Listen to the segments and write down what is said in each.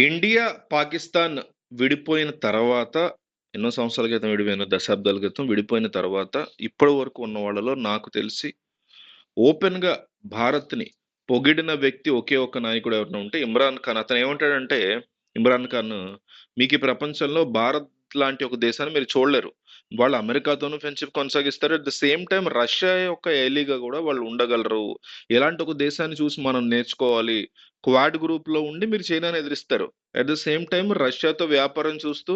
India, Pakistan విడిపోయిన తర్వాత ఎన్నో సంవత్సరాల క్రితం విడిపోయిన దశాబ్దాల క్రితం విడిపోయిన తర్వాత ఇప్పటి వరకు ఉన్న వాళ్ళలో నాకు తెలిసి ఓపెన్‌గా భారత్‌ని పొగిడిన వ్యక్తి ఒకే ఒక్క నాయకుడు ఎవరైనా ఉంటే ఇమ్రాన్ ఖాన్. అతను ఏమంటాడంటే ఇమ్రాన్ ఖాన్ మీకు ఈ ప్రపంచంలో భారత్ లాంటి ఒక దేశాన్ని మీరు చూడలేరు. వాళ్ళు అమెరికాతోనూ ఫ్రెండ్‌షిప్ కొనసాగిస్తారు. At the same time Russia యొక్క ఎలీగా కూడా వాళ్ళు ఉండగలరు. ఇలాంటి ఒక దేశాన్ని చూసి మనం నేర్చుకోవాలి. క్వాడ్ గ్రూప్‌లో ఉండి మీరు చైనాని ఎదిరిస్తారు. అట్ ద సేమ్ టైం రష్యాతో వ్యాపారం చూస్తూ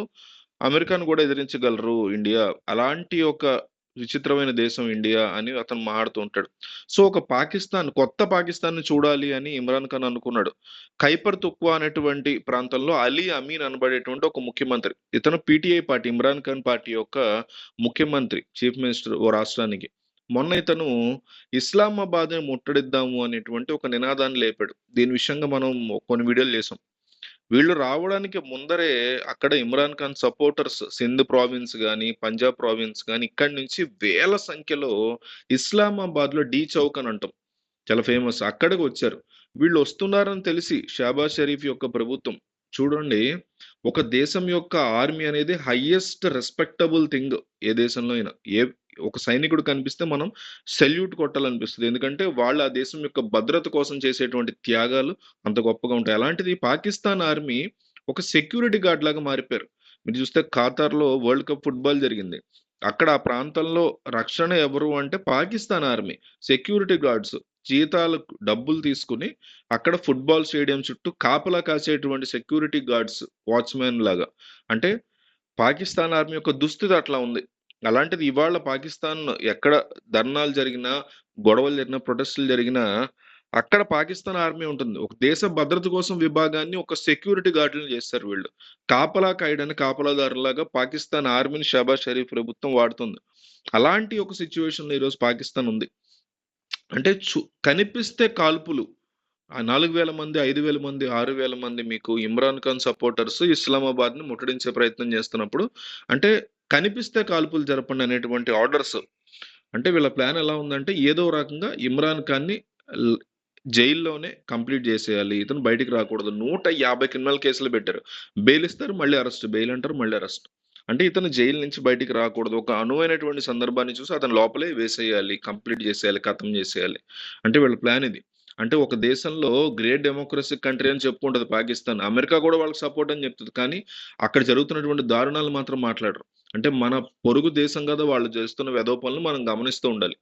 అమెరికాను కూడా ఎదిరించగలరు ఇండియా. అలాంటి ఒక విచిత్రమైన దేశం ఇండియా అని అతను మాట్లాడుతూ ఉంటాడు. సో, ఒక పాకిస్తాన్ కొత్త పాకిస్తాన్‌ని చూడాలి అని ఇమ్రాన్ ఖాన్ అనుకున్నాడు. ఖైపర్ తుక్వా అనేటువంటి ప్రాంతంలో అలీ అమీన్ అనబడేటువంటి ఒక ముఖ్యమంత్రి. ఇతను PTI party Imran Khan party యొక్క ముఖ్యమంత్రి, చీఫ్ మినిస్టర్ ఓ రాష్ట్రానికి. మొన్న ఇతను ఇస్లామాబాద్‌ని ముట్టడిద్దాము అనేటువంటి ఒక నినాదాన్ని లేపాడు. దీని విషయంగా మనం కొన్ని వీడియోలు చేసాం. వీళ్ళు రావడానికి ముందరే అక్కడ ఇమ్రాన్ ఖాన్ సపోర్టర్స్ సింధ్ ప్రావిన్స్ కానీ పంజాబ్ ప్రావిన్స్ కానీ ఇక్కడి నుంచి వేల సంఖ్యలో ఇస్లామాబాద్‌లో డీ చౌక్ అని అంటాం. చాలా ఫేమస్. అక్కడికి వచ్చారు. వీళ్ళు వస్తున్నారని తెలిసి షాబాజ్ షరీఫ్ యొక్క ప్రభుత్వం చూడండి ఒక దేశం యొక్క ఆర్మీ అనేది హయ్యెస్ట్ రెస్పెక్టబుల్ థింగ్ ఏ దేశంలో అయినా. ఏ ఒక సైనికుడు కనిపిస్తే మనం సెల్యూట్ కొట్టాలనిపిస్తుంది ఎందుకంటే వాళ్ళు ఆ దేశం యొక్క భద్రత కోసం చేసేటువంటి త్యాగాలు అంత గొప్పగా ఉంటాయి. అలాంటిది పాకిస్తాన్ ఆర్మీ ఒక సెక్యూరిటీ గార్డ్ లాగా మారిపోయారు. మీరు చూస్తే ఖాతార్‌లో వరల్డ్ కప్ ఫుట్‌బాల్ జరిగింది. అక్కడ ఆ ప్రాంతంలో రక్షణ ఎవరు అంటే పాకిస్తాన్ ఆర్మీ. సెక్యూరిటీ గార్డ్స్ జీతాలకు డబ్బులు తీసుకొని అక్కడ ఫుట్‌బాల్ స్టేడియం చుట్టూ కాపలా కాసేటువంటి సెక్యూరిటీ గార్డ్స్ వాచ్‌మెన్ లాగా. అంటే పాకిస్తాన్ ఆర్మీ యొక్క దుస్థితి అట్లా ఉంది. అలాంటిది ఇవాళ పాకిస్తాన్ ఎక్కడ ధర్నాలు జరిగినా, గొడవలు జరిగినా, ప్రొటెస్టులు జరిగినా అక్కడ పాకిస్తాన్ ఆర్మీ ఉంటుంది. ఒక దేశ భద్రత కోసం విభాగాన్ని ఒక సెక్యూరిటీ గార్డులను చేస్తారు వీళ్ళు. కాపలా కాయడానికి కాపలాదారులాగా పాకిస్తాన్ ఆర్మీని షాబాజ్ షరీఫ్ ప్రభుత్వం వాడుతుంది. అలాంటి ఒక సిచ్యువేషన్లో ఈరోజు పాకిస్తాన్ ఉంది. అంటే చు కనిపిస్తే కాల్పులు. ఆ 4000 మంది, ఐదు వేల మంది, ఆరు వేల మంది మీకు ఇమ్రాన్ ఖాన్ సపోర్టర్స్ ఇస్లామాబాద్‌ని ముట్టడించే ప్రయత్నం చేస్తున్నప్పుడు అంటే కనిపిస్తే కాల్పులు జరపండి అనేటువంటి ఆర్డర్స్. అంటే వీళ్ళ ప్లాన్ ఎలా ఉందంటే ఏదో రకంగా ఇమ్రాన్ ఖాన్‌ని జైల్లోనే కంప్లీట్ చేసేయాలి. ఇతను బయటికి రాకూడదు. 150 క్రిమినల్ కేసులు పెట్టారు. బెయిల్ ఇస్తారు మళ్ళీ అరెస్ట్. బెయిల్ అంటారు మళ్ళీ అరెస్ట్. అంటే ఇతను జైలు నుంచి బయటికి రాకూడదు. ఒక అనువైనటువంటి సందర్భాన్ని చూసి అతను లోపలే వేసేయాలి. కంప్లీట్ చేసేయాలి. ఖతం చేసేయాలి. అంటే వీళ్ళ ప్లాన్ ఇది. అంటే ఒక దేశంలో గ్రేట్ డెమోక్రసీ కంట్రీ అని చెప్పుకుంటుంది పాకిస్తాన్. అమెరికా కూడా వాళ్ళకి సపోర్ట్ అని చెప్తుంది కానీ అక్కడ జరుగుతున్నటువంటి దారుణాలు మాత్రం మాట్లాడరు. అంటే మన పొరుగు దేశం కదా! వాళ్ళు చేస్తున్న వెధవ పనులు మనం గమనిస్తూ ఉండాలి.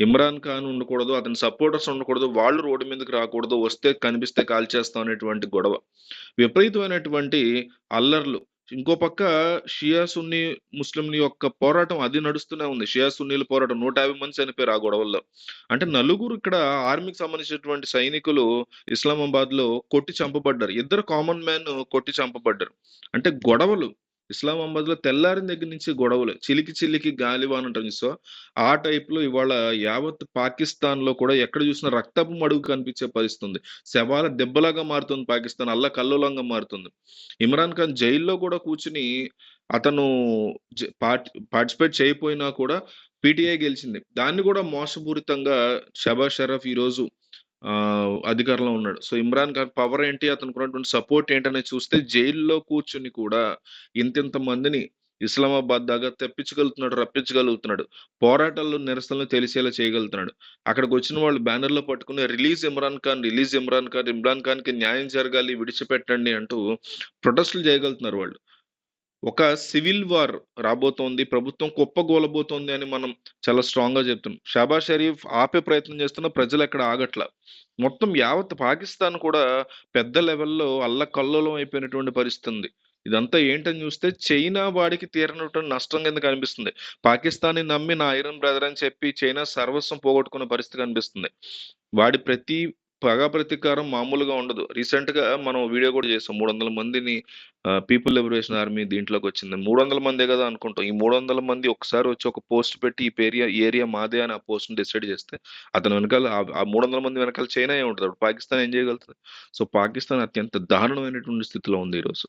ఇమ్రాన్ ఖాన్ ఉండకూడదు. అతని సపోర్టర్స్ ఉండకూడదు. వాళ్ళు రోడ్డు మీదకి రాకూడదు. వస్తే కనిపిస్తే కాల్చేస్తాం అనేటువంటి గొడవ. విపరీతమైనటువంటి అల్లర్లు. ఇంకో పక్క షియా, సున్నీ ముస్లింల యొక్క పోరాటం అది నడుస్తూనే ఉంది. షియా, సున్నీల పోరాటం 150 మంది చనిపోయారు ఆ గొడవల్లో. అంటే నలుగురు ఇక్కడ ఆర్మీకి సంబంధించినటువంటి సైనికులు ఇస్లామాబాద్లో కొట్టి చంపబడ్డారు. ఇద్దరు కామన్ మ్యాన్ కొట్టి చంపబడ్డారు. అంటే గొడవలు. ఇస్లామాబాద్‌లో తెల్లారిన దగ్గర నుంచి గొడవలు. చిలికి చిలికి గాలివాన్ అంటారు సో ఆ టైప్‌లో ఇవాళ యావత్ పాకిస్తాన్‌లో కూడా ఎక్కడ చూసినా రక్తపు మడుగు కనిపించే పరిస్థితి ఉంది. శవాల దెబ్బలాగా మారుతుంది పాకిస్తాన్. అల్లకల్లోలంగా మారుతుంది. ఇమ్రాన్ ఖాన్ జైల్‌లో కూడా కూర్చుని అతను పార్టిసిపేట్ చేయకపోయినా కూడా పీటీఐ గెలిచింది. దాన్ని కూడా మోసపూరితంగా షబా షరఫ్ ఈరోజు అధికారంలో ఉన్నాడు. సో, ఇమ్రాన్ ఖాన్ పవర్ ఏంటి? అతనికున్నటువంటి సపోర్ట్ ఏంటనేది చూస్తే జైల్‌లో కూర్చుని కూడా ఇంతింత మందిని ఇస్లామాబాద్ దాకా తెప్పించగలుగుతున్నాడు, రప్పించగలుగుతున్నాడు. పోరాటాల్లో, నిరసనలు తెలిసేలా చేయగలుగుతున్నాడు. అక్కడికి వచ్చిన వాళ్ళు బ్యానర్లో పట్టుకుని రిలీజ్ ఇమ్రాన్ ఖాన్, రిలీజ్ ఇమ్రాన్ ఖాన్, ఇమ్రాన్ ఖాన్‌కి న్యాయం జరగాలి, విడిచిపెట్టండి అంటూ ప్రొటెస్టులు చేయగలుగుతున్నారు వాళ్ళు. ఒక సివిల్ వార్ రాబోతోంది. ప్రభుత్వం కుప్పగోలబోతోంది అని మనం చాలా స్ట్రాంగ్‌గా చెప్తున్నాం. షాబా షరీఫ్ ఆపే ప్రయత్నం చేస్తున్న ప్రజలు ఎక్కడ ఆగట్ల. మొత్తం యావత్ పాకిస్తాన్ కూడా పెద్ద లెవెల్‌లో అల్లకల్లోలం అయిపోయినటువంటి పరిస్థితి ఉంది. ఇదంతా ఏంటని చూస్తే చైనా వాడికి తీరనటువంటి నష్టం కింద కనిపిస్తుంది. పాకిస్తాన్‌ని నమ్మి నా ఐరన్ బ్రదర్ అని చెప్పి చైనా సర్వస్వం పోగొట్టుకున్న పరిస్థితి కనిపిస్తుంది. వాడి ప్రతి పగ ప్రతీకారం మామూలుగా ఉండదు. రీసెంట్‌గా మనం వీడియో కూడా చేసాం. 300 మందిని ఆహ్, పీపుల్ లిబరేషన్ ఆర్మీ దీంట్లోకి వచ్చింది మూడు 300 మందే కదా అనుకుంటాం. ఈ 300 మంది ఒక్కసారి వచ్చి ఒక పోస్ట్ పెట్టి ఈ పేరియా ఏరియా మాదే అని ఆ పోస్ట్‌ని డిసైడ్ చేస్తే అతని వెనకాల ఆ ఆ 300 మంది వెనకాల చైనా ఏముంటది? అప్పుడు పాకిస్తాన్ ఏం చేయగలుగుతది? సో, పాకిస్తాన్ అత్యంత దారుణమైనటువంటి స్థితిలో ఉంది ఈరోజు.